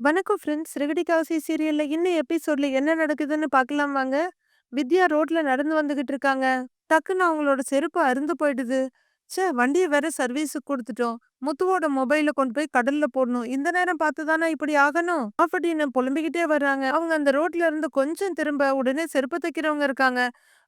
வணக்கம் ஃப்ரெண்ட்ஸ். ரெகடிகாசி சீரியல்ல இன்னும் எபிசோட்ல என்ன நடக்குதுன்னு பார்க்கலாம் வாங்க. வித்யா ரோட்ல நடந்து வந்துகிட்டு இருக்காங்க. டக்குன்னு அவங்களோட செருப்பு அருந்து போயிடுது. ச்சே! வண்டிய வேற சர்வீஸுக்கு குடுத்துட்டோம். முத்துவோட மொபைல கொண்டு போய் கடல்ல போடணும். இந்த நேரம் பார்த்து தானே இப்படி ஆகணும். அப்படின்னு புலம்பிக்கிட்டே வர்றாங்க. அவங்க அந்த ரோட்ல இருந்து கொஞ்சம் திரும்ப உடனே செருப்பு தைக்கிறவங்க இருக்காங்க.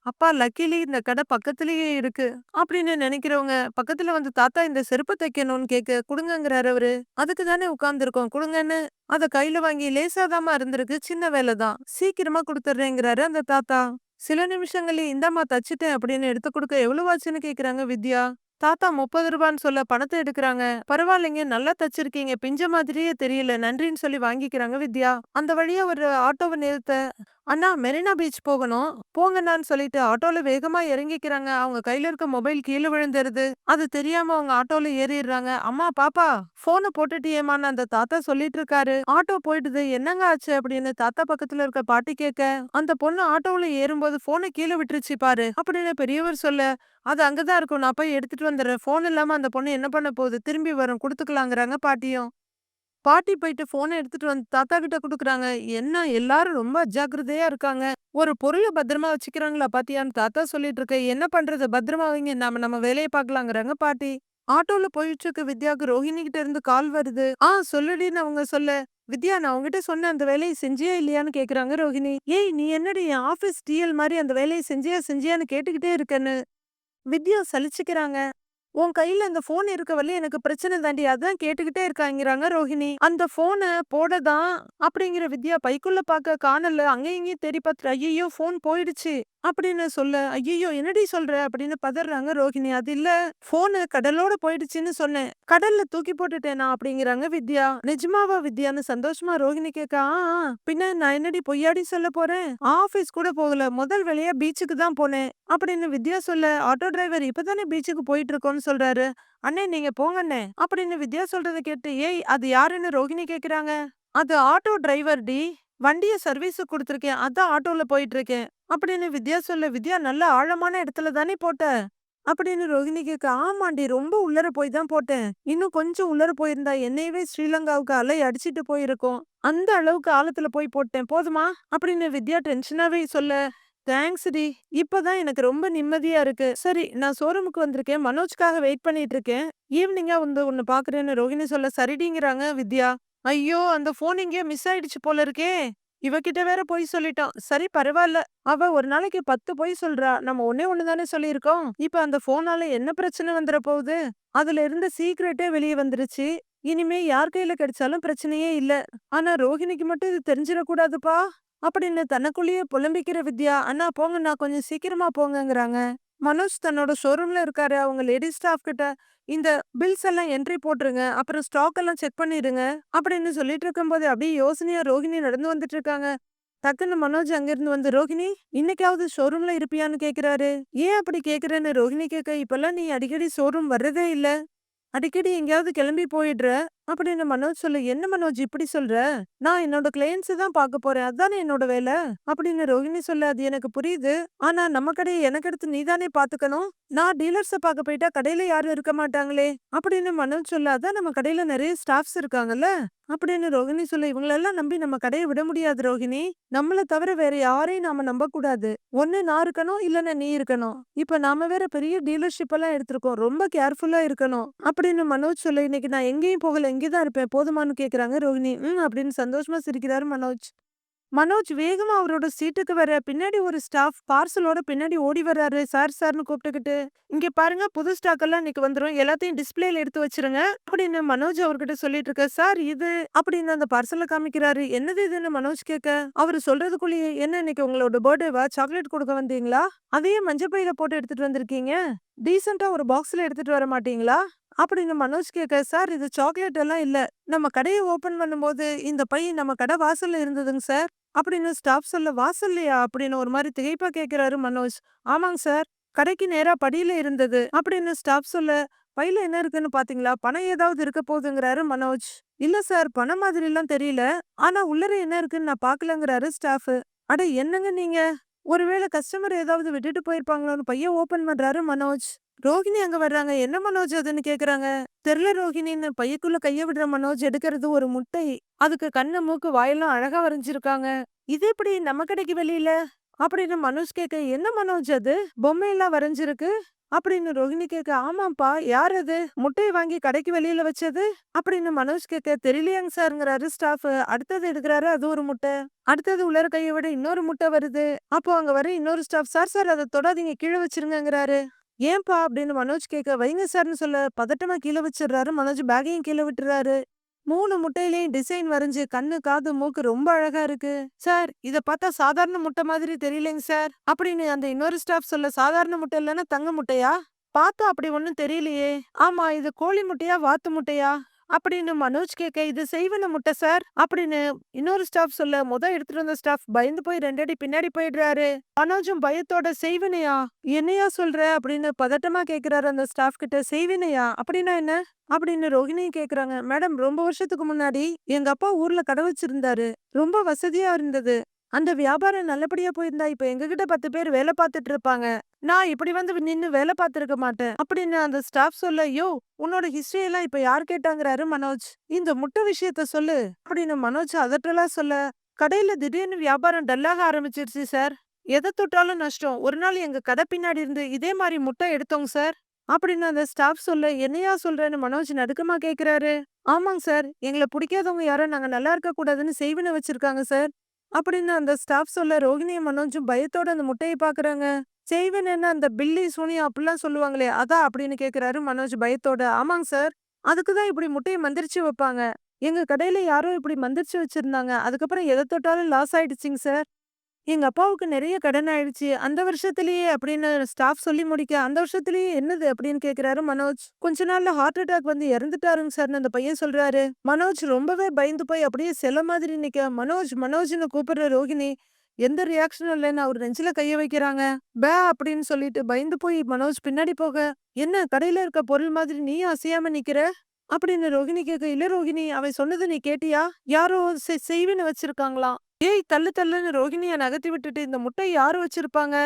அப்பா லக்கிலி இந்த கடை பக்கத்துலயே இருக்கு. அப்படின்னு நினைக்கிறவங்க பக்கத்துல வந்து தாத்தா இந்த செருப்பு தைக்கணும்னு கேட்க குடுங்கங்கிறாரு அவரு. அதுக்கு தானே உட்கார்ந்துருக்கோம் குடுங்கன்னு அத கையில வாங்கி லேசாதாம்மா இருந்திருக்கு. சின்ன வேலை தான். சீக்கிரமா கொடுத்துட்றேங்கிறாரு அந்த தாத்தா. சில நிமிஷங்களே இந்தாம்மா தச்சுட்டேன் அப்படின்னு எடுத்து கொடுக்க எவ்வளவு ஆச்சுன்னு கேக்குறாங்க வித்யா. தாத்தா முப்பது ரூபான்னு சொல்ல பணத்தை எடுக்கிறாங்க பரவாயில்லைங்க நல்லா தச்சிருக்கீங்க. பிஞ்ச மாதிரியே தெரியல. நன்றின்னு சொல்லி வாங்கிக்கிறாங்க வித்யா. அந்த வழியா ஒரு ஆட்டோவை நிறுத்த அண்ணா மெரினா பீச் போகணும். போங்கண்ணான்னு சொல்லிட்டு ஆட்டோல வேகமா இறங்கிக்கிறாங்க. அவங்க கையில இருக்க மொபைல் கீழே விழுந்துருது. அது தெரியாம அவங்க ஆட்டோல ஏறிடுறாங்க. அம்மா பாப்பா போனை போட்டுட்டியேம்மான்னு அந்த தாத்தா சொல்லிட்டு இருக்காரு. ஆட்டோ போயிடுது. என்னங்க ஆச்சு அப்படின்னு தாத்தா பக்கத்துல இருக்க பாட்டி கேட்க அந்த பொண்ணு ஆட்டோல ஏறும்போது போனை கீழே விட்டுருச்சு பாரு அப்படின்னு பெரியவர் சொல்ல அது அங்கதான் இருக்கும். நான் போய் எடுத்துட்டு வந்துடுறேன். ஃபோன் இல்லாம அந்த பொண்ணு என்ன பண்ண போகுது? திரும்பி வரும் கொடுத்துக்கலாங்கிறாங்க பாட்டியும். பாட்டி போயிட்டு ஃபோனை எடுத்துட்டு வந்து தாத்தா கிட்ட குடுக்குறாங்க. என்ன எல்லாரும் ரொம்ப அஜாக்கிரதையாக இருக்காங்க. ஒரு பொருள பத்திரமா வச்சுக்கிறாங்களா பாத்தியான்னு தாத்தா சொல்லிட்டு இருக்க. என்ன பண்றது? பத்திரமா வைங்க. நாம நம்ம வேலைய பார்க்கலாங்கிறாங்க பாட்டி. ஆட்டோல போயிட்டு இருக்க வித்யாக்கு ரோஹிணி கிட்ட இருந்து கால் வருது. ஆ சொல்லுடின்னு அவங்க சொல்ல வித்யா நான் அவங்ககிட்ட சொன்ன அந்த வேலையை செஞ்சியா இல்லையான்னு கேக்குறாங்க ரோஹிணி. ஏய் நீ என்னடி என் ஆபீஸ் டிஎல் மாதிரி அந்த வேலையை செஞ்சியா செஞ்சியான்னு கேட்டுக்கிட்டே இருக்கேன்னு வித்யா சலிச்சுக்கிறாங்க. உன் கையில அந்த போன் இருக்க வரையும் எனக்கு பிரச்சனை தாண்டி. அதான் கேட்டுக்கிட்டே இருக்காங்கிறாங்க ரோஹிணி. அந்த போன போடதான் அப்படிங்கிற வித்யா பைக்குள்ள பார்க்க காணல. அங்கேயும் இங்கேயும் தேடி பார்த்துட்டு ஐயையோ போன் போயிடுச்சு அப்படின்னு சொல்ல ஐயையோ என்னடி சொல்ற அப்படின்னு பதறாங்க ரோஹிணி. அது இல்ல போனு கடலோட போயிடுச்சுன்னு சொன்னேன். கடல்ல தூக்கி போட்டுட்டேனா அப்படிங்கிறாங்க வித்யா. நிஜமாவா வித்யான்னு சந்தோஷமா ரோஹிணி கேட்கா ஆ பின்ன நான் என்னடி பொய்யாடி சொல்ல போறேன். ஆபீஸ் கூட போகல. முதல் வேலையா பீச்சுக்கு தான் போனேன் அப்படின்னு வித்யா சொல்ல ஆட்டோ டிரைவர் இப்பதானே பீச்சுக்கு போயிட்டு இருக்கோம்னு சொல்றாரு. அண்ணே நீங்க போங்கண்ணே அப்படின்னு வித்யா சொல்றதை கேட்டு ஏய் அது யாருன்னு ரோஹிணி கேக்குறாங்க. அது ஆட்டோ டிரைவர் டி. வண்டிய சர்வீஸுக்கு கொடுத்துருக்கேன் அதான் ஆட்டோல போயிட்டு இருக்கேன். அப்படின்னு வித்யா சொல்ல வித்யா நல்ல ஆழமான இடத்துல தானே போட்ட அப்படின்னு ரோஹிணி கேட்க ஆமாண்டி ரொம்ப உள்ளர போய் தான் போட்டேன். இன்னும் கொஞ்சம் உள்ளர போயிருந்தா என்னையவே ஸ்ரீலங்காவுக்கு அலை அடிச்சிட்டு போயிருக்கோம் அந்த அளவுக்கு ஆழத்துல போய் போட்டேன் போதுமா அப்படின்னு வித்யா டென்ஷனாவே சொல்ல தேங்க்ஸ் டி. இப்பதான் எனக்கு ரொம்ப நிம்மதியா இருக்கு. சரி நான் ஷோரூமுக்கு வந்திருக்கேன். மனோஜ்காக வெயிட் பண்ணிட்டு இருக்கேன். ஈவினிங்கா வந்து உன்னை பாக்குறேன்னு ரோஹிணி சொல்ல சரிடிங்கிறாங்க வித்யா. ஐயோ அந்த போன் இங்கே மிஸ் ஆயிடுச்சு போல இருக்கே. இவகிட்ட வேற பொய் சொல்லிட்டோம். சரி பரவாயில்ல. அவ ஒரு நாளைக்கு பத்து பொய் சொல்றா. நம்ம ஒன்னே ஒண்ணு தானே சொல்லியிருக்கோம். இப்ப அந்த போனால என்ன பிரச்சனை வந்துட போகுது? அதுல இருந்த சீக்ரெட்டே வெளியே வந்துருச்சு. இனிமே யார் கையில கிடைச்சாலும் பிரச்சனையே இல்ல. ஆனா ரோஹிணிக்கு மட்டும் இது தெரிஞ்சிடக்கூடாதுப்பா. அப்படின்னு தனக்குள்ளேயே புலம்பிக்கிற வித்யா அண்ணா போங்கண்ணா கொஞ்சம் சீக்கிரமா போங்கங்கிறாங்க. மனோஜ் தன்னோட ஷோரூம்ல இருக்காரு. அவங்க லேடி ஸ்டாஃப் கிட்ட இந்த பில்ஸ் எல்லாம் என்ட்ரி போட்டுருங்க. அப்புறம் ஸ்டாக் எல்லாம் செக் பண்ணிடுங்க. அப்படின்னு சொல்லிட்டு இருக்கும்போது அப்படியே யோசனையா ரோஹிணி நடந்து வந்துட்டு இருக்காங்க. டக்குன்னு மனோஜ் அங்கிருந்து வந்து ரோஹிணி இன்னைக்காவது ஷோரூம்ல இருப்பியான்னு கேக்குறாரு. ஏன் அப்படி கேக்குறேன்னு ரோஹிணி கேட்க இப்பெல்லாம் நீ அடிக்கடி ஷோரூம் வர்றதே இல்ல. அடிக்கடி எங்கேயாவது கிளம்பி போயிடுற அப்படின்னு மனோஜ் சொல்லு என்ன மனோஜ் இப்படி சொல்ற? நான் என்னோட கிளையன்ஸ் தான் பார்க்க போறேன். அதானே என்னோட வேலை? அப்படின்னு ரோஹிணி சொல்ல அது எனக்கு புரியுது. ஆனா நம்ம கடையை எனக்கு எடுத்து நீதானே பாத்துக்கணும் நான் டீலர்ஸ பார்க்க போயிட்டா கடையில யாரும் இருக்க மாட்டாங்களே? அப்படின்னு மனோஜ் சொல்ல அதான் நம்ம கடையில நிறைய ஸ்டாஃப்ஸ் இருக்காங்கல்ல? அப்படின்னு ரோஹிணி சொல்ல இவங்களெல்லாம் நம்பி நம்ம கடையை விட முடியாது ரோஹிணி. நம்மள தவிர வேற யாரையும் நாம நம்ப கூடாது ஒன்னு நான் இருக்கணும் இல்லன்னா நீ இருக்கணும். இப்ப நாம வேற பெரிய டீலர்ஷிப் எல்லாம் எடுத்திருக்கோம். ரொம்ப கேர்ஃபுல்லா இருக்கணும். அப்படின்னு மனோஜ் சொல்ல இன்னைக்கு நான் எங்கேயும் போகல. இங்கேதான் இருப்பேன். போதுமானு கேக்குறாங்க ரோஹிணி. ம் அப்படின்னு சந்தோஷமா சிரிக்கிறாரு மனோஜ். மனோஜ் வேகமா அவரோட சீட்டுக்கு வர பின்னாடி ஒரு ஸ்டாஃப் பார்சலோட பின்னாடி ஓடி வர்றாரு. சார் சார்னு கூப்பிட்டுக்கிட்டு இங்க பாருங்க புது ஸ்டாக் எல்லாம் இன்னைக்கு வந்துரும். எல்லாத்தையும் டிஸ்பிளேல எடுத்து வச்சிருங்க அப்படின்னு மனோஜ் அவர்கிட்ட சொல்லிட்டு இருக்க சார் இது அப்படின்னு அந்த பார்சலை காமிக்கிறாரு. என்னது இதுன்னு? மனோஜ் கேட்க அவர் சொல்றதுக்குள்ளேயே என்ன இன்னைக்கு உங்களோட பர்த்டேவா சாக்லேட் கொடுக்க வந்தீங்களா? அதையே மஞ்சள் பையில போட்டு எடுத்துட்டு வந்திருக்கீங்க? டீசெண்டா ஒரு பாக்ஸ்ல எடுத்துட்டு வர மாட்டீங்களா? அப்படின்னு மனோஜ் கேட்க சார் இது சாக்லேட் எல்லாம் இல்ல. நம்ம கடையை ஓப்பன் பண்ணும்போது இந்த பை நம்ம கடை வாசல்ல இருந்ததுங்க சார். அப்படின்னு ஸ்டாஃப் சொல்ல வாசல்லையா? அப்படின்னு ஒரு மாதிரி திகைப்பா கேக்குறாரு மனோஜ். ஆமாங்க சார். கடைக்கு நேரா படியில இருந்தது. அப்படின்னு ஸ்டாஃப் சொல்ல பையில என்ன இருக்குன்னு பாத்தீங்களா? பணம் ஏதாவது இருக்க போகுதுங்கிறாரு மனோஜ். இல்ல சார். பணம் மாதிரி எல்லாம் தெரியல. ஆனா உள்ளர என்ன இருக்குன்னு நான் பாக்கலங்கிறாரு ஸ்டாஃப். அட என்னங்க நீங்க? ஒருவேளை கஸ்டமர் ஏதாவது விட்டுட்டு போயிருப்பாங்களோன்னு பையன் ஓபன் பண்றாரு மனோஜ். ரோகிணி அங்க வர்றாங்க. என்ன மனோஜ் அதுன்னு கேக்குறாங்க. தெருல ரோகிணின்னு. பையக்குள்ள கைய விடுற மனோஜ் எடுக்கிறது ஒரு முட்டை. அதுக்கு கண்ணு மூக்கு வாயெல்லாம் அழகா வரைஞ்சிருக்காங்க. இது இப்படி நம்ம கடைக்கு வெளியில? அப்படின்னு மனோஜ் கேட்க என்ன மனோஜ் அது? பொம்மையெல்லாம் வரைஞ்சிருக்கு? அப்படின்னு ரோஹிணி கேட்க ஆமாப்பா யார் அது? முட்டையை வாங்கி கடைக்கு வெளியில வச்சது? அப்படின்னு மனோஜ் கேட்க தெரியலையாங்க சாருங்கிறாரு ஸ்டாஃப் அடுத்தது எடுக்கிறாரு அது ஒரு முட்டை. அடுத்தது உலர கையை விட இன்னொரு முட்டை வருது. அப்போ அங்க வர இன்னொரு ஸ்டாஃப் சார் சார் அதை தொடாதீங்க. கீழே வச்சிருங்கிறாரு ஏன்பா அப்படின்னு மனோஜ் கேட்க வைங்க சார்னு சொல்ல பதட்டமா கீழே வச்சிடுறாரு. மனோஜ் பேக்கையும் கீழே விட்டுறாரு. மூணு முட்டையிலயும் டிசைன் வரைஞ்சு கண்ணு காது மூக்கு ரொம்ப அழகா இருக்கு. சார் இத பார்த்தா சாதாரண முட்டை மாதிரி தெரியலைங்க சார். அப்படின்னு அந்த இன்னொரு ஸ்டாஃப் சொல்ல சாதாரண முட்டை இல்லைன்னா தங்க முட்டையா? பார்த்தா அப்படி ஒன்றும் தெரியலையே. ஆமா இது கோழி முட்டையா வாத்து முட்டையா? அப்படின்னு மனோஜ் கேட்க இது செய்வன முட்டை சார்? அப்படின்னு இன்னொரு ஸ்டாஃப் சொல்ல முத எடுத்துட்டு வந்த ஸ்டாஃப் பயந்து போய் ரெண்டடி பின்னாடி போயிடுறாரு. மனோஜும் பயத்தோட செய்வனையா? என்னையா சொல்ற? அப்படின்னு பதட்டமா கேக்குறாரு அந்த ஸ்டாஃப் கிட்ட செய்வினையா? அப்படின்னா என்ன? அப்படின்னு ரோகிணியும் கேக்குறாங்க மேடம் ரொம்ப வருஷத்துக்கு முன்னாடி எங்க அப்பா ஊர்ல கடை வச்சிருந்தாரு. ரொம்ப வசதியா இருந்தது. அந்த வியாபாரம் நல்லபடியா போயிருந்தா இப்ப எங்ககிட்ட பத்து பேர் வேலை பார்த்துட்டு இருப்பாங்க. நான் இப்படி வந்து நின்னு வேலை பார்த்துருக்க மாட்டேன். அப்படின்னு அந்த ஸ்டாஃப் சொல்ல யோ உன்னோட ஹிஸ்டரி எல்லாம் இப்ப யார் கேட்டாங்கறாரு மனோஜ்? இந்த முட்டை விஷயத்த சொல்லு. அப்படின்னு மனோஜ் அதட்டலா சொல்ல கடையில திடீர்னு வியாபாரம் டல்லாக ஆரம்பிச்சிருச்சு சார் எதை தொட்டாலும் நஷ்டம். ஒரு நாள் எங்க கடை பின்னாடி இருந்து இதே மாதிரி முட்டை எடுத்தோங்க சார் அப்படின்னு அந்த ஸ்டாஃப் சொல்ல என்னையா சொல்றேன்னு மனோஜ் நடுக்கமா கேக்குறாரு. ஆமாங்க சார் எங்களை பிடிக்காதவங்க யாரும் நாங்க நல்லா இருக்க கூடாதுன்னு செய்வினை வச்சிருக்காங்க சார் அப்படின்னு அந்த ஸ்டாஃப் சொல்ல ரோகிணியும் மனோஜும் பயத்தோட அந்த முட்டையை பாக்குறாங்க செய்வன் என்ன அந்த பில்லி சூனியா அப்படிலாம் சொல்லுவாங்களே அதான் அப்படின்னு கேக்குறாரு மனோஜ் பயத்தோட. ஆமாங்க சார் அதுக்குதான் இப்படி முட்டையை மந்திரிச்சு வைப்பாங்க. எங்க கடையில யாரோ இப்படி மந்திரிச்சு வச்சிருந்தாங்க. அதுக்கப்புறம் எதை தொட்டாலும் லாஸ் ஆயிடுச்சுங்க சார். எங்க அப்பாவுக்கு நிறைய கடன் ஆயிடுச்சு. அந்த வருஷத்துலயே அப்படின்னு ஸ்டாஃப் சொல்லி முடிக்க, அந்த வருஷத்துலயே என்னது அப்படின்னு கேட்கிறாரு மனோஜ். கொஞ்ச நாள்ல ஹார்ட் அட்டாக் வந்து இறந்துட்டாருங்க சார்னு அந்த பையன் சொல்றாரு. மனோஜ் ரொம்பவே பயந்து போய் அப்படியே செல மாதிரி நிக்க, மனோஜ் மனோஜ்னு கூப்பிடுற ரோகிணி எந்த ரியாக்ஷனும் இல்லைன்னு அவர் நெஞ்சில கைய வைக்கிறாங்க. பே அப்படின்னு சொல்லிட்டு பயந்து போய் மனோஜ் பின்னாடி போக, என்ன கடையில இருக்க பொருள் மாதிரி நீயும் அசையாம நிக்கிற? அப்படின்னு ரோகிணி கேட்க, இல்ல ரோகிணி அவன் சொன்னது நீ கேட்டியா? யாரோ செய்வின்னு வச்சிருக்காங்களாம். ஏய் தள்ளு தள்ளுன்னு ரோகிணிய நகர்த்தி விட்டுட்டு இந்த முட்டை யாரு வச்சிருப்பாங்க?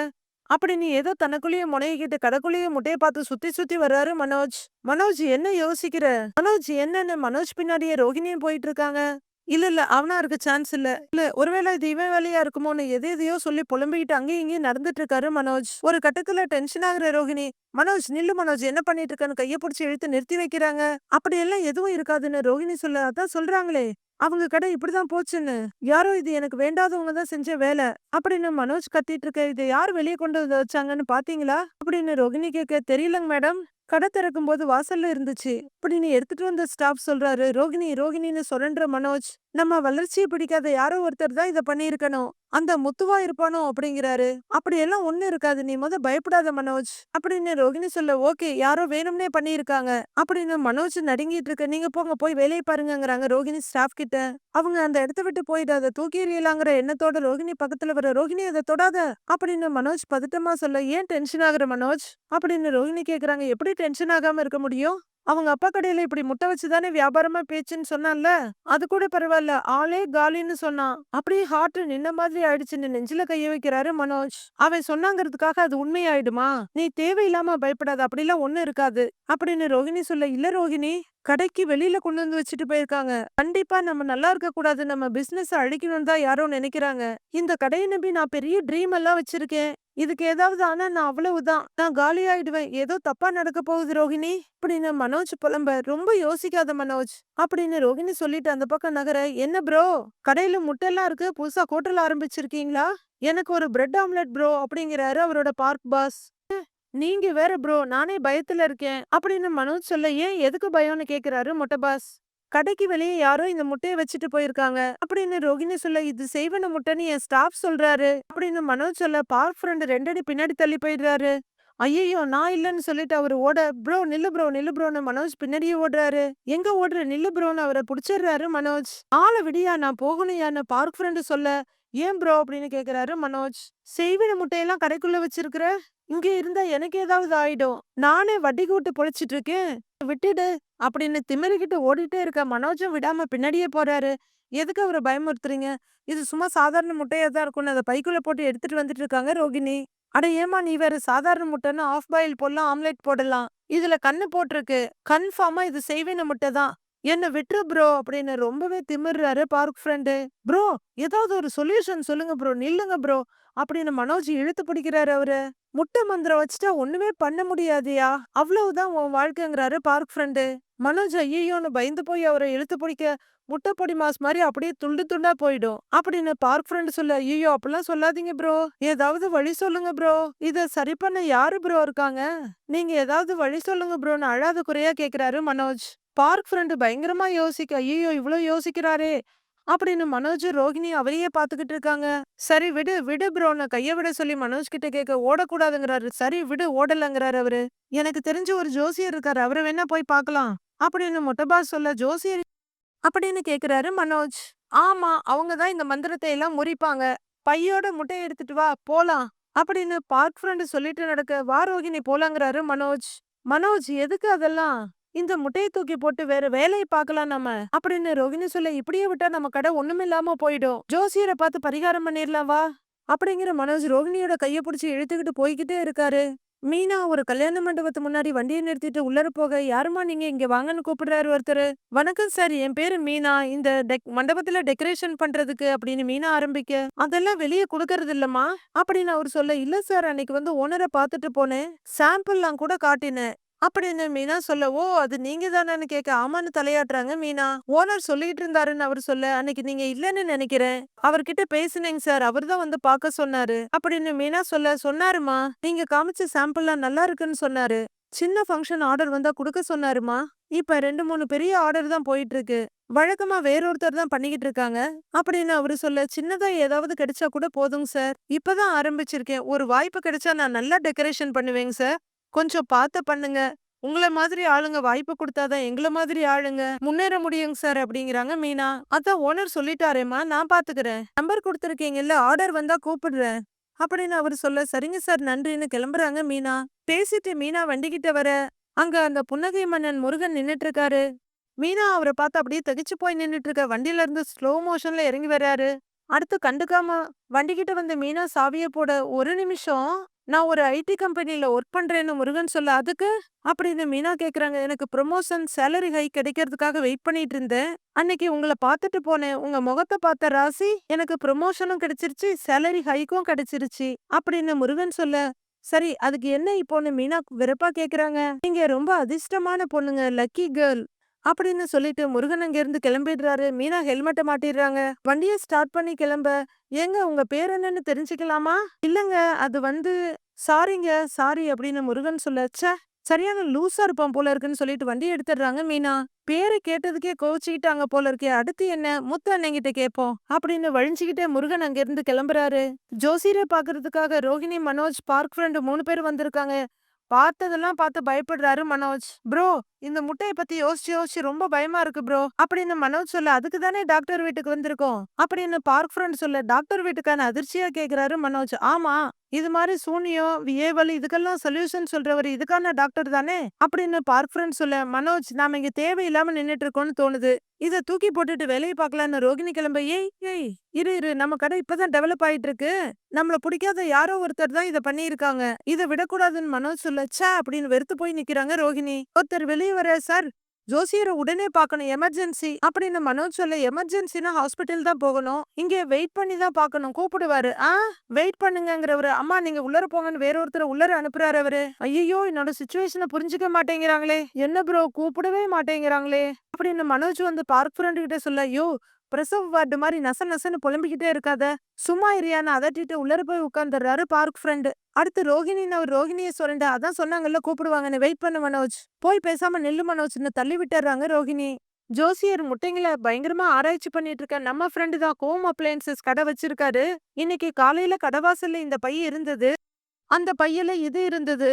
அப்படி நீ ஏதோ தனக்குள்ளேயே முனைகிட்டு கடக்குள்ளேயே முட்டையை பார்த்து சுத்தி சுத்தி வர்றாரு மனோஜ். மனோஜ் என்ன யோசிக்கிற? மனோஜ் என்னன்னு மனோஜ் பின்னாடியே ரோகிணியும் போயிட்டு இருக்காங்க. இல்ல இல்ல. அவனா இருக்க சான்ஸ் இல்ல. இல்ல ஒருவேளை இது இவன் வேலையா இருக்குமோன்னு எது எதையோ சொல்லி புலம்பிக்கிட்டு அங்கேயும் இங்கேயும் நடந்துட்டு இருக்காரு மனோஜ். ஒரு கட்டத்துல டென்ஷன் ஆகுற ரோகிணி மனோஜ் நில்லு மனோஜ் என்ன பண்ணிட்டு இருக்கான்னு கைய பிடிச்சி இழுத்து நிறுத்தி வைக்கிறாங்க. அப்படி எல்லாம் எதுவும் இருக்காதுன்னு ரோகிணி சொல்ல அதான் சொல்றாங்களே. அவங்க கடை இப்படிதான் போச்சுன்னு. யாரோ இது எனக்கு வேண்டாதவங்க தான் செஞ்ச வேலை. அப்படின்னு மனோஜ் கத்திட்டு இருக்க இதை யார் வெளியே கொண்டு வந்து வச்சாங்கன்னு பாத்தீங்களா? அப்படின்னு ரோகிணி கேட்க தெரியலங்க மேடம். கடை திறக்கும் போது வாசல்ல இருந்துச்சு. அப்படின்னு எடுத்துட்டு வந்த ஸ்டாஃப் சொல்றாரு ரோகிணி ரோகிணின்னு சொல்ற மனோஜ். நம்ம வளர்ச்சியை பிடிக்காத யாரோ ஒருத்தர் தான் இதை பண்ணியிருக்கணும். அந்த முத்துவா இருப்பானோ அப்படிங்கிறாரு. அப்படியெல்லாம் ஒண்ணு இருக்காது. நீ முத பயப்படாத மனோஜ். அப்படின்னு ரோகிணி சொல்ல ஓகே யாரோ வேணும்னே பண்ணியிருக்காங்க. அப்படின்னு மனோஜ் நடுங்கிட்டு இருக்க நீங்க போங்க போய் வேலையை பாருங்கங்கிறாங்க ரோகிணி ஸ்டாஃப் கிட்ட. அவங்க அந்த இடத்த விட்டு போயிட்டு அதை தூக்கி எறியலாங்கிற எண்ணத்தோட ரோகிணி பக்கத்துல வர ரோகிணி அதை தொடாத அப்படின்னு மனோஜ் பதட்டமா சொல்ல ஏன் டென்ஷன் ஆகுற மனோஜ்? அப்படின்னு ரோகிணி கேக்குறாங்க எப்படி டென்ஷன் ஆகாம இருக்க முடியும்? அவங்க அப்பா கடையில இப்படி முட்டை வச்சுதானே வியாபாரமா பேச்சுன்னு சொன்னான்ல? அது கூட பரவாயில்ல. ஆளே காலின்னு சொன்னான். அப்படியே ஹார்ட் நின்ன மாதிரி ஆயிடுச்சுன்னு நெஞ்சில கைய வைக்கிறாரு மனோஜ். அவன் சொன்னாங்கிறதுக்காக அது உண்மையாயிடுமா? நீ தேவையில்லாம பயப்படாத. அப்படிலாம் ஒண்ணு இருக்காது. அப்படின்னு ரோகிணி சொல்ல இல்ல ரோகிணி கடைக்கு வெளியில கொண்டு வந்து வச்சுட்டு போயிருக்காங்க. கண்டிப்பா நம்ம நல்லா இருக்க கூடாது நம்ம பிசினஸ் அழிக்கணும் தான் யாரோ நினைக்கிறாங்க. இந்த கடையை நம்பி நான் பெரிய ட்ரீம் எல்லாம் வச்சிருக்கேன். இதுக்கு ஏதாவது ஆனா நான் அவ்வளவுதான். நான் காலி ஆயிடுவேன் ஏதோ தப்பா நடக்க போகுது ரோஹிணி. அப்படின்னு மனோஜ் புலம்ப ரொம்ப யோசிக்காத மனோஜ் அப்படின்னு ரோஹிணி சொல்லிட்டு அந்த பக்கம் நகர என்ன ப்ரோ கடையில முட்டையெல்லாம் இருக்கு. புதுசா ஹோட்டல் ஆரம்பிச்சிருக்கீங்களா? எனக்கு ஒரு பிரெட் ஆம்லெட் ப்ரோ அப்படிங்கிறாரு அவரோட பார்க் பாஸ் நீங்க வேற ப்ரோ நானே பயத்துல இருக்கேன் அப்படின்னு மனோஜ் சொல்ல ஏன்? எதுக்கு பயம்னு கேக்குறாரு மொட்டை பாஸ் கடைக்கு வெளியே யாரோ இந்த முட்டையை வச்சுட்டு போயிருக்காங்க. அப்படின்னு ரோகிணி சொல்ல இது செய்வன முட்டைன்னு என் ஸ்டாஃப் சொல்றாரு. அப்படின்னு மனோஜ் சொல்ல பார்க் ஃப்ரெண்ட் ரெண்டடி பின்னாடி தள்ளி போயிடுறாரு. ஐயோ நான் இல்லைன்னு சொல்லிட்டு அவர் ஓட ப்ரோ நில்லு ப்ரோ நில்லு ப்ரோன்னு மனோஜ் பின்னாடியே ஓடுறாரு. எங்க ஓடுற நில்லு ப்ரோன்னு அவரை பிடிச்சிடுறாரு மனோஜ். ஆள விடியா நான் போகணும்யான்னு பார்க் ஃப்ரெண்டு சொல்ல ஏன் ப்ரோ அப்படின்னு கேக்குறாரு மனோஜ். செய்வின முட்டையெல்லாம் கடைக்குள்ள வச்சிருக்கிற? இங்க இருந்தா எனக்கு ஏதாவது ஆயிடும். நானே வட்டி கூட்டு பொழைச்சிட்டு இருக்கேன் விட்டுடு அப்படின்னு திமிரிக்கிட்டு ஓடிட்டே இருக்க மனோஜும் விடாம பின்னாடியே போறாரு. எதுக்கு அவரை பயமுறுத்துறீங்க? இது சும்மா சாதாரண முட்டையா தான் இருக்கும்னு அதை பைக்குள்ள போட்டு எடுத்துட்டு வந்துட்டு இருக்காங்க ரோகிணி. அட ஏமா நீ வேற சாதாரண முட்டைன்னு ஆஃப் பாயில் போடலாம் ஆம்லெட் போடலாம். இதுல கண்ணு போட்டிருக்கு. கன்ஃபார்மா இது செய்வேன முட்டை தான். என்ன விட்டுரு ப்ரோ அப்படின்னு ரொம்பவே திமிர்றாரு பார்க் ஃப்ரெண்டு ப்ரோ ஏதாவது ஒரு சொல்யூஷன் சொல்லுங்க ப்ரோ நில்லுங்க ப்ரோ அப்படின்னு மனோஜ் இழுத்து பிடிக்கிறாரு அவரு. முட்டை மந்திரம் வச்சுட்டா ஒண்ணுமே பண்ண முடியாதியா? அவ்வளவுதான் உன் வாழ்க்கைங்கிறாரு பார்க் ஃப்ரெண்டு மனோஜ் ஐயோன்னு பயந்து போய் அவரை இழுத்து பிடிக்க முட்டைப்பொடி மாஸ் மாதிரி அப்படியே துண்டு துண்டா போயிடும் அப்படின்னு பார்க் ஃப்ரெண்ட் சொல்ல ஐயோ அப்படிலாம் சொல்லாதீங்க ப்ரோ ஏதாவது வழி சொல்லுங்க ப்ரோ இத சரி பண்ண யாரு ப்ரோ இருக்காங்க? நீங்க ஏதாவது வழி சொல்லுங்க ப்ரோன்னு அழாத குறையா கேக்குறாரு மனோஜ். பார்க் ஃப்ரெண்டு பயங்கரமா யோசிக்க ஐயோ இவ்ளோ யோசிக்கிறாரே! அப்படின்னு மனோஜ் ரோஹிணி அவரையே பாத்துக்கிட்டு இருக்காங்க. சரி விடு விடு ப்ரோன்னு கைய விட சொல்லி மனோஜ் கிட்ட கேட்க ஓடக்கூடாதுங்கிறாரு. சரி விடு ஓடலங்கிறாரு அவரு. எனக்கு தெரிஞ்ச ஒரு ஜோசியர் இருக்காரு. அவரை வேணா போய் பார்க்கலாம். அப்படின்னு மொட்டபாஸ் சொல்ல ஜோசியர் அப்படின்னு கேக்குறாரு மனோஜ். ஆமா அவங்க தான் இந்த மந்திரத்தை எல்லாம் முறிப்பாங்க. பையோட முட்டையை எடுத்துட்டு வா போலாம். அப்படின்னு பார்க் ஃப்ரெண்டு சொல்லிட்டு நடக்க வா ரோகிணி போலாங்கிறாரு மனோஜ். மனோஜ் எதுக்கு அதெல்லாம்? இந்த முட்டையை தூக்கி போட்டு வேற வேலையை பார்க்கலாம் நம்ம அப்படின்னு ரோகிணி சொல்ல இப்படியே விட்டா நம்ம கடை ஒண்ணுமில்லாம போயிடும். ஜோசியரை பார்த்து பரிகாரம் பண்ணிடலாம் வா. அப்படிங்கிற மனோஜ் ரோகிணியோட கைய பிடிச்சி இழுத்துக்கிட்டு போய்கிட்டே இருக்காரு. மீனா ஒரு கல்யாண மண்டபத்து முன்னாடி வண்டியை நிறுத்திட்டு உள்ளர போக யாருமா நீங்க இங்க வாங்கன்னு கூப்பிடுறாரு ஒருத்தர். வணக்கம் சார் என் பேரு மீனா. இந்த டெக் மண்டபத்துல டெக்கரேஷன் பண்றதுக்கு அப்படின்னு மீனா ஆரம்பிக்க அதெல்லாம் வெளியே கொடுக்கறது இல்லம்மா. அப்படின்னு அவர் சொல்ல இல்ல சார் அன்னைக்கு வந்து ஓனரை பார்த்துட்டு போனேன். சாம்பிள்லாம் கூட காட்டினேன். அப்படின்னு மீனா சொல்ல ஓ அது நீங்க தானேன்னு கேட்க ஆமான்னு தலையாட்டுறாங்க மீனா. ஓனர் சொல்லிட்டு இருந்தாருன்னு அவர் சொல்ல அன்னைக்கு நீங்க இல்லன்னு நினைக்கிறேன். அவர்கிட்ட பேசுனேங்க சார். அவர் தான் வந்து பார்க்க சொன்னாரு. அப்படின்னு மீனா சொல்ல சொன்னாருமா நீங்க காமிச்ச சாம்பிள்லாம் நல்லா இருக்குன்னு சொன்னாரு. சின்ன ஃபங்க்ஷன் ஆர்டர் வந்தா கொடுக்க சொன்னாருமா இப்ப ரெண்டு மூணு பெரிய ஆர்டர் தான் போயிட்டு இருக்கு வழக்கமா வேறொருத்தர் தான் பண்ணிக்கிட்டு இருக்காங்க. அப்படின்னு அவரு சொல்ல சின்னதா ஏதாவது கிடைச்சா கூட போதுங்க சார். இப்பதான் ஆரம்பிச்சிருக்கேன். ஒரு வாய்ப்பு கிடைச்சா நான் நல்லா டெக்கரேஷன் பண்ணுவேங்க சார். கொஞ்சம் பார்த்து பண்ணுங்க. உங்கள மாதிரி ஆளுங்க வாய்ப்பு கொடுத்தாதான் எங்கள மாதிரி ஆளுங்க முன்னேற முடியுங்க சார் அப்படிங்கிறாங்க மீனா. அதான் ஓனர் சொல்லிட்டாரேம்மா நான் பாத்துக்கிறேன் நம்பர் கொடுத்துருக்கீங்கல்ல ஆர்டர் வந்தா கூப்பிடுறேன். அப்படின்னு அவர் சொல்ல சரிங்க சார் நன்றின்னு கிளம்புறாங்க மீனா. பேசிட்டு மீனா வண்டிகிட்ட வர அங்க அந்த புன்னகை மன்னன் முருகன் நின்னுட்டு இருக்காரு மீனா அவரை பார்த்து அப்படியே தகிச்சு போய் நின்னுட்டு இருக்க வண்டியில இருந்து ஸ்லோ மோஷன்ல இறங்கி வர்றாரு. அடுத்து கண்டுக்காம வண்டிகிட்ட வந்து மீனா சாவிய போட ஒரு நிமிஷம் நான் ஒரு ஐடி கம்பெனில ஒர்க் பண்றேன்னு முருகன் சொல்ல அதுக்கு? அப்படின்னு மீனா கேக்குறாங்க. எனக்கு ப்ரொமோஷன் சேலரி ஹை கிடைக்கிறதுக்காக வெயிட் பண்ணிட்டு இருந்தேன். அன்னைக்கு உங்களை பார்த்துட்டு போனேன். உங்க முகத்தை பார்த்த ராசி எனக்கு ப்ரொமோஷனும் கிடைச்சிருச்சு சேலரி ஹைக்கும் கிடைச்சிருச்சு அப்படின்னு முருகன் சொல்ல சரி அதுக்கு என்ன இப்போன்னு மீனா வெறுப்பா கேக்குறாங்க. நீங்க ரொம்ப அதிர்ஷ்டமான பொண்ணுங்க லக்கி கேர்ள் அப்படின்னு சொல்லிட்டு முருகன் அங்கிருந்து கிளம்பிடுறாரு. மீனா ஹெல்மெட்டை மாட்டிடுறாங்க. வண்டியை ஸ்டார்ட் பண்ணி கிளம்ப. ஏங்க உங்க பேர் என்னன்னு தெரிஞ்சுக்கலாமா? இல்லங்க அது வந்து சாரிங்க சாரி அப்படின்னு முருகன் சொல்ல ச்சே சரியான லூசா இருப்பான் போல இருக்குன்னு சொல்லிட்டு வண்டி எடுத்துடுறாங்க மீனா. பேரை கேட்டதுக்கே கோவிச்சுக்கிட்டாங்க போல இருக்கே அடுத்து என்ன? முத்து அண்ணங்கிட்ட கேட்போம் அப்படின்னு வழிஞ்சுக்கிட்டே முருகன் அங்கிருந்து கிளம்புறாரு. ஜோசியரை பாக்குறதுக்காக ரோஹிணி மனோஜ் பார்க் ஃப்ரெண்டு மூணு பேர் வந்திருக்காங்க. பார்த்ததெல்லாம் பார்த்து பயப்படுறாரு மனோஜ். ப்ரோ இந்த முட்டையை பத்தி யோசிச்சு யோசிச்சு ரொம்ப பயமா இருக்கு ப்ரோ. அப்படின்னு மனோஜ் சொல்ல அதுக்கு தானே டாக்டர் வீட்டுக்கு வந்திருக்கோம். அப்படின்னு பார்க் ஃப்ரெண்ட் சொல்ல டாக்டர் வீட்டுக்கான அதிர்ச்சியா கேக்குறாரு மனோஜ். ஆமா. இது மாதிரி சூனியம் ஏவல் இதுக்கெல்லாம் சொல்யூஷன் சொல்றவர் இதுக்கான டாக்டர் தானே? அப்படின்னு பார்க் ஃப்ரெண்ட் சொல்ல மனோஜ் நாம இங்க தேவையில்லாம நின்னுட்டு இருக்கோம்னு தோணுது. இதை தூக்கி போட்டுட்டு வேலையை பார்க்கலான்னு ரோகிணி கிளம்ப ஏய் ஏய் இரு இரு. நம்ம கடை இப்பதான் டெவலப் ஆயிட்டு இருக்கு நம்மள பிடிக்காத யாரோ ஒருத்தர் தான் இதை பண்ணியிருக்காங்க. இதை விடக்கூடாதுன்னு மனோஜ் சொல்ல ச்சே! அப்படின்னு வெறுத்து போய் நிக்கிறாங்க ரோகிணி. ஒருத்தர் வெளியே வர சார் ஜோசியரை உடனே பார்க்கணும் எமர்ஜென்சி அப்படின்னு மனோஜ் சொல்ல எமர்ஜென்சினா ஹாஸ்பிட்டல் தான் போகணும். இங்கே வெயிட் பண்ணி தான் பார்க்கணும் கூப்பிடுவாரு. ஆ வெயிட் பண்ணுங்கிறவரு அம்மா நீங்க உள்ளர போங்கன்னு வேற ஒருத்தர் உள்ளர அனுப்புறாரு அவரு. ஐயோ என்னோட சுச்சுவேஷனை புரிஞ்சுக்க மாட்டேங்கிறாங்களே. என்ன ப்ரோ கூப்பிடவே மாட்டேங்கிறாங்களே. அப்படின்னு மனோஜ் வந்து பார்க் ஃப்ரெண்டு கிட்ட சொல்ல ஐயோ பிரசவ வார்டு மாதிரி நச நசன்னு புலம்பிக்கிட்டே இருக்காத. சும்மா இரியான்னு அதட்டிட்டு உள்ளர போய் உட்காந்துடுறாரு பார்க் ஃப்ரெண்டு. அடுத்து ரோஹிணின்னு அவர் ரோஹிணியை சொல்லிட்டு அதான் சொன்னாங்கல்ல கூப்பிடுவாங்கன்னு. வெயிட் பண்ண மனோஜ். போய் பேசாம நெல்லு மனோஜ்னு தள்ளி விட்டுறாங்க ரோஹிணி ஜோசியர் முட்டைங்களை பயங்கரமா ஆராய்ச்சி பண்ணிட்டு இருக்க நம்ம ஃப்ரெண்டு தான் ஹோம் அப்ளையன்சஸ் கடை வச்சிருக்காரு. இன்னைக்கு காலையில கடவாசல்ல இந்த பைய இருந்தது. அந்த பையில இது இருந்தது.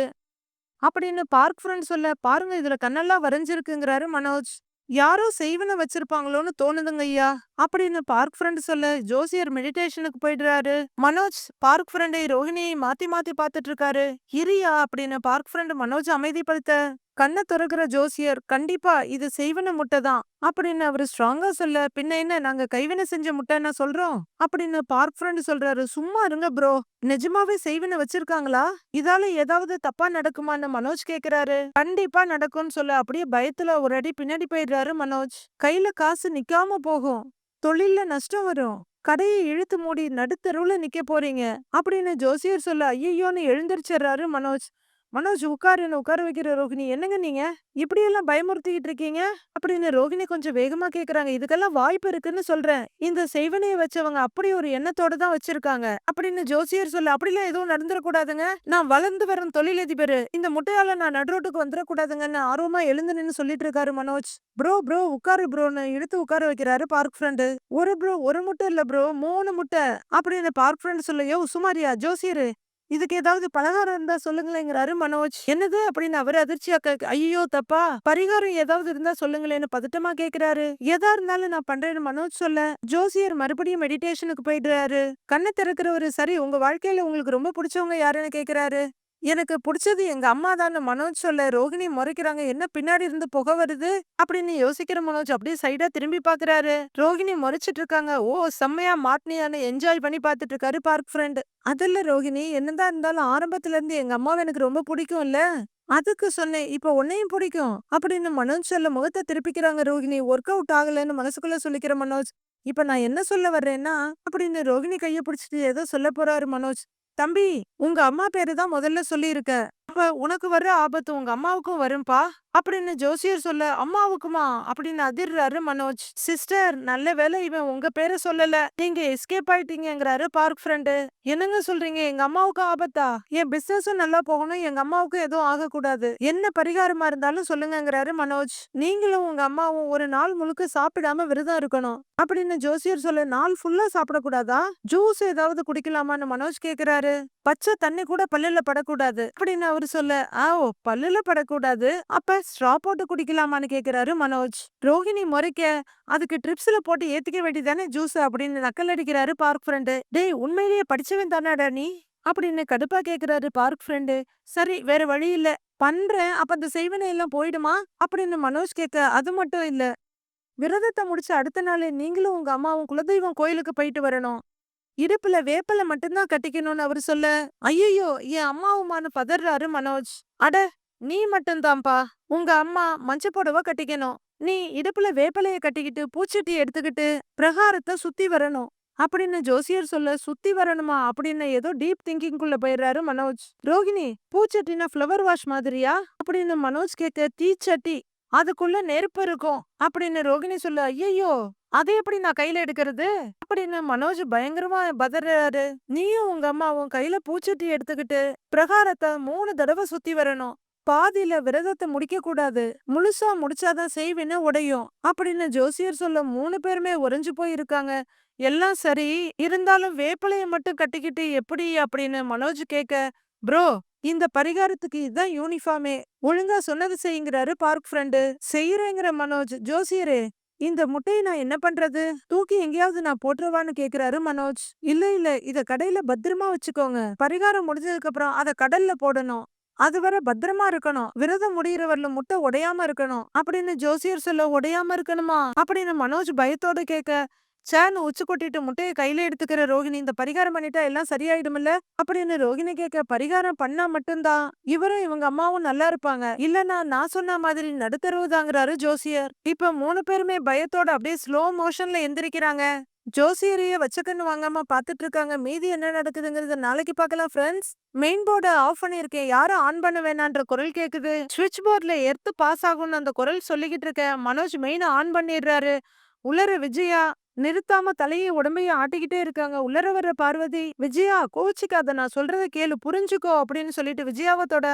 அப்படின்னு பார்க் ஃப்ரெண்ட் சொல்ல பாருங்க இதுல கண்ணெல்லாம் வரைஞ்சிருக்குங்கிறாரு மனோஜ். யாரோ செய்வன வச்சிருப்பாங்களோன்னு தோணுதுங்க ஐயா. அப்படின்னு பார்க் ஃப்ரெண்ட் சொல்ல ஜோசியர் மெடிடேஷனுக்கு போயிடுறாரு. மனோஜ் பார்க் ஃப்ரெண்டை ரோஹிணியை மாத்தி மாத்தி பாத்துட்டு இருக்காரு. இரியா அப்படின்னு பார்க் ஃப்ரெண்ட் மனோஜ் அமைதிப்படுத்த. கண்ண திறக்கிற ஜோசியர் கண்டிப்பா இது செய்வன முட்டை தான் அப்படின்னு அவரு ஸ்ட்ராங்கா சொல்ல பின்ன என்ன நாங்க கைவினை செஞ்ச முட்டைன்னா சொல்றோம் அப்படின்னு பார்க் ஃப்ரெண்ட் சொல்றாரு. சும்மா இருங்க ப்ரோ நிஜமாவே செய்வன வச்சிருக்காங்களா? இதால ஏதாவது தப்பா நடக்குமான்னு மனோஜ் கேக்குறாரு. கண்டிப்பா நடக்கும்னு சொல்ல அப்படியே பயத்துல ஒரு அடி பின்னாடி போயிடுறாரு மனோஜ். கையில காசு நிக்காம போகும். தொழில்ல நஷ்டம் வரும். கடையை இழுத்து மூடி நடுத்தருவுல நிக்க போறீங்க அப்படின்னு ஜோசியர் சொல்ல ஐயோன்னு எழுந்திருச்சிடுறாரு மனோஜ். மனோஜ் உட்காருன்னு உட்கார வைக்கிற ரோகிணி என்னங்க நீங்க? இப்படி எல்லாம் பயமுறுத்திக்கிட்டு இருக்கீங்க? அப்படின்னு ரோகிணி கொஞ்சம் வேகமா கேக்குறாங்க. இதுக்கெல்லாம் வாய்ப்பு இருக்குன்னு சொல்றேன். இந்த செய்வனையை வச்சவங்க அப்படி ஒரு எண்ணத்தோட தான் வச்சிருக்காங்க. அப்படின்னு ஜோசியர் சொல்ல அப்படிலாம் எதுவும் நடந்துடக்கூடாதுங்க நான் வளர்ந்து வரும் தொழிலதிபர். இந்த முட்டையால நான் நடுரோட்டுக்கு வந்துடக்கூடாதுங்கன்னு ஆர்வமா எழுந்து நின்று சொல்லிட்டு இருக்காரு மனோஜ். ப்ரோ ப்ரோ உட்காரு ப்ரோன்னு இழுத்து உட்கார வைக்கிறாரு பார்க் ஃப்ரெண்டு. ஒரு ப்ரோ ஒரு முட்டை இல்ல ப்ரோ. மூணு முட்டை. அப்படின்னு பார்க் ஃப்ரெண்ட் சொல்லையோ சுமாரியா ஜோசியரு இதுக்கு ஏதாவது பலகாரம் இருந்தா சொல்லுங்களேங்கிறாரு மனோஜ். என்னது அப்படின்னு அவரு அதிர்ச்சியாக்க ஐயோ தப்பா? பரிகாரம் ஏதாவது இருந்தா சொல்லுங்களேன்னு பதட்டமா கேக்குறாரு. எதா இருந்தாலும் நான் பண்றேன்னு மனோஜ் சொல்ல ஜோசியர் மறுபடியும் மெடிடேஷனுக்கு போயிடுறாரு. கண்ணை திறக்கிறவரு சரி உங்க வாழ்க்கையில உங்களுக்கு ரொம்ப பிடிச்சவங்க யாருன்னு கேக்குறாரு. எனக்கு பிடிச்சது எங்க அம்மா தான் மனோஜ் சொல்ல ரோகிணி முறைக்கிறாங்க என்ன பின்னாடி இருந்து புகை வருது? அப்படின்னு யோசிக்கிற மனோஜ் அப்படியே சைடா திரும்பி பாக்குறாரு. ரோகிணி முறைச்சிட்டு இருக்காங்க ஓ செம்மையா மாட்னியான்னு என்ஜாய் பண்ணி பாத்துட்டு இருக்காரு பார்க் ஃப்ரெண்ட் அதுல ரோகிணி என்னதான் இருந்தாலும் ஆரம்பத்துல இருந்து எங்க அம்மாவை எனக்கு ரொம்ப பிடிக்கும்ல. அதுக்கு சொன்னேன் இப்ப உன்னையும் பிடிக்கும். அப்படின்னு மனோஜ் சொல்ல முகத்தை திருப்பிக்கிறாங்க ரோகிணி ஒர்க் அவுட் ஆகலைன்னு மனசுக்குள்ள சொல்லிக்கிற மனோஜ் இப்ப நான் என்ன சொல்ல வர்றேன்னா அப்படின்னு ரோகிணி கைய பிடிச்சிட்டு ஏதோ சொல்ல போறாரு மனோஜ். தம்பி உங்க அம்மா பேரு தான் முதல்ல சொல்லியிருக்க அப்ப உனக்கு வர்ற ஆபத்து உங்க அம்மாவுக்கும் வரும்பா? அப்படின்னு ஜோசியர் சொல்ல அம்மாவுக்குமா? அப்படின்னு அதிர்றாரு மனோஜ். சிஸ்டர் நல்ல வேலை இவன் உங்க பேரை சொல்லல. நீங்க எஸ்கேப் ஆயிட்டீங்கங்கிறாரு பார்க் ஃப்ரெண்டு. என்னங்க சொல்றீங்க? எங்க அம்மாவுக்கு ஆபத்தா? என் பிசினஸும் நல்லா போகணும். எங்க அம்மாவுக்கும் எதுவும் ஆகக்கூடாது. என்ன பரிகாரமா இருந்தாலும் சொல்லுங்கங்கிறாரு மனோஜ். நீங்களும் உங்க அம்மாவும் ஒரு நாள் முழுக்க சாப்பிடாம விரதம் இருக்கணும். அப்படின்னு ஜோசியர் சொல்ல நாள் ஃபுல்லா சாப்பிடக்கூடாதா? ஜூஸ் ஏதாவது குடிக்கலாமான்னு மனோஜ் கேக்குறாரு. பச்சை தண்ணி கூட பல்லுல படக்கூடாது. அப்படின்னு அவரு சொல்ல ஆ ஓ பல்லுல படக்கூடாது. அப்ப ஸ்ட்ரா போட்டு குடிக்கலாமான்னு கேக்குறாரு மனோஜ். ரோஹிணி முறைக்க அதுக்கு ட்ரிப்ஸ்ல போட்டு ஏத்திக்க வேண்டியதானே ஜூஸ் அப்படின்னு நக்கல் அடிக்கிறாரு பார்க் ஃப்ரெண்டு டேய் உண்மையிலேயே படிச்சவன் தானாடா நீ? அப்படின்னு கடுப்பா கேக்குறாரு பார்க் ஃப்ரெண்டு சரி வேற வழி இல்ல. பண்றேன். அப்ப அந்த செய்வனை எல்லாம் போயிடுமா? அப்படின்னு மனோஜ் கேட்க அது மட்டும் இல்ல. விரதத்தை முடிச்ச அடுத்த நாளே நீங்களும் உங்க அம்மாவும் குலதெய்வம் கோயிலுக்கு போயிட்டு வரணும். இடுப்புல வேப்பல மட்டும்தான் கட்டிக்கணும்னு அவரு சொல்ல ஐயோ என் அம்மாவுமான்னு பதறாரு மனோஜ். அட நீ மட்டும்தான்ப்பா. உங்க அம்மா மஞ்ச புடவை கட்டிக்கணும். நீ இடுப்புல வேப்பலைய கட்டிக்கிட்டு பூச்சட்டி எடுத்துக்கிட்டு பிரகாரத்தை சுத்தி வரணும். அப்படின்னு ஜோசியர் சொல்ல சுத்தி வரணுமா? அப்படின்னு ஏதோ டீப் திங்கிங்குள்ள போயிடுறாரு மனோஜ். ரோகிணி பூச்சட்டினா ஃப்ளவர் வாஷ் மாதிரியா? அப்படின்னு மனோஜ் கேட்க தீச்சட்டி. அதுக்குள்ள நெருப்பு இருக்கும் அப்படின்னு ரோகிணி சொல்ல ஐயோ அதை எப்படி நான் கையில எடுக்கிறது? அப்படின்னு மனோஜ் பயங்கரமா பதறாரு. நீயும் உங்க அம்மாவும் கையில பூச்சட்டி எடுத்துக்கிட்டு பிரகாரத்தை மூணு தடவை சுத்தி வரணும். பாதியில விரதத்தை முடிக்க கூடாது. முழுசா முடிச்சாதான் செய்வின்னு உடையும் அப்படின்னு ஜோசியர் சொல்ல மூணு பேருமே உறைஞ்சு போயிருக்காங்க. எல்லாம் சரி இருந்தாலும் வேப்பிலைய மட்டும் கட்டிக்கிட்டு எப்படி அப்படின்னு மனோஜ் கேட்க ப்ரோ இந்த பரிகாரத்துக்கு இதுதான் யூனிஃபார்மே. ஒழுங்கா சொன்னது செய்யுங்கிறாரு பார்க் ஃப்ரெண்டு. செய்யறேங்கிற மனோஜ். ஜோசியரே இந்த முட்டையை நான் என்ன பண்றது? தூக்கி எங்கேயாவது நான் போட்டுருவான்னு கேக்குறாரு மனோஜ். இல்ல இல்ல இத கடையில பத்திரமா வச்சுக்கோங்க. பரிகாரம் முடிஞ்சதுக்கு அப்புறம் அத கடல்ல போடணும். அதுவரை பத்திரமா இருக்கணும். விரதம் முடிகிறவர்ல முட்டை உடையாம இருக்கணும். அப்படின்னு ஜோசியர் சொல்ல உடையாம இருக்கணுமா? அப்படின்னு மனோஜ் பயத்தோட கேட்க சேன்னு உச்சு கொட்டிட்டு முட்டையை கையில எடுத்துக்கிற ரோகிணி இந்த பரிகாரம் பண்ணிட்டா எல்லாம் சரியாயிடும்ல அப்படின்னு ரோகிணி கேட்க பரிகாரம் பண்ணா மட்டும்தான். இவரும் இவங்க அம்மாவும் நல்லா இருப்பாங்க. இல்லனா நான் சொன்ன மாதிரி நடுத்தருவுதாங்கிறாரு ஜோசியர். இப்ப மூணு பேருமே பயத்தோட அப்படியே ஸ்லோ மோஷன்ல எந்திரிக்கிறாங்க. ஜோசியரையே வச்சக்கண்ணு வாங்காம பாத்துட்டு இருக்காங்க. மீதி என்ன நடக்குதுங்கிறத நாளைக்கு பார்க்கலாம் ஃப்ரெண்ட்ஸ் மெயின் போர்டை ஆஃப் பண்ணிருக்கேன் யாரும் ஆன் பண்ண வேணான்ற குரல் கேக்குது. சுவிட்ச் போர்ட்ல எர்த்து பாஸ் ஆகும்னு அந்த குரல் சொல்லிக்கிட்டு இருக்கேன். மனோஜ் மெயினை ஆன் பண்ணிடுறாரு. உலர விஜயா நிறுத்தாம தலையை உடம்பையும் ஆட்டிக்கிட்டே இருக்காங்க. உள்ளர வர்ற பார்வதி விஜயா கோச்சிக்காத நான் சொல்றத கேளு புரிஞ்சுக்கோ அப்படின்னு சொல்லிட்டு விஜயாவத்தோட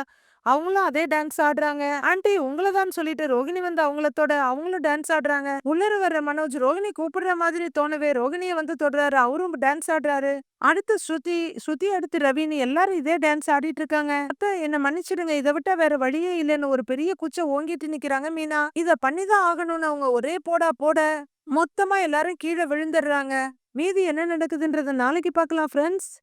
அவங்களும் அதே டான்ஸ் ஆடுறாங்க. ஆண்டி உங்களை தான் சொல்லிட்டு ரோகிணி வந்து அவங்களத்தோட அவங்களும் டான்ஸ் ஆடுறாங்க. உள்ளர வர்ற மனோஜ் ரோகிணி கூப்பிடுற மாதிரி தோணவே ரோகிணிய வந்து தொடுறாரு. அவரும் டான்ஸ் ஆடுறாரு. அடுத்து ஸ்ருதி ஸ்ருதி அடுத்து ரவின்னு எல்லாரும் இதே டான்ஸ் ஆடிட்டு இருக்காங்க. அத்த என்ன மன்னிச்சிடுங்க. இதை விட்டா வேற வழியே இல்லைன்னு ஒரு பெரிய குச்சை ஓங்கிட்டு நிக்கிறாங்க மீனா. இத பண்ணிதான் ஆகணும்னு அவங்க ஒரே போடா போட மொத்தமா எல்லாரும் கீழே விழுந்துடுறாங்க. மீதி என்ன நடக்குதுன்றத நாளைக்கு பார்க்கலாம் ஃப்ரெண்ட்ஸ்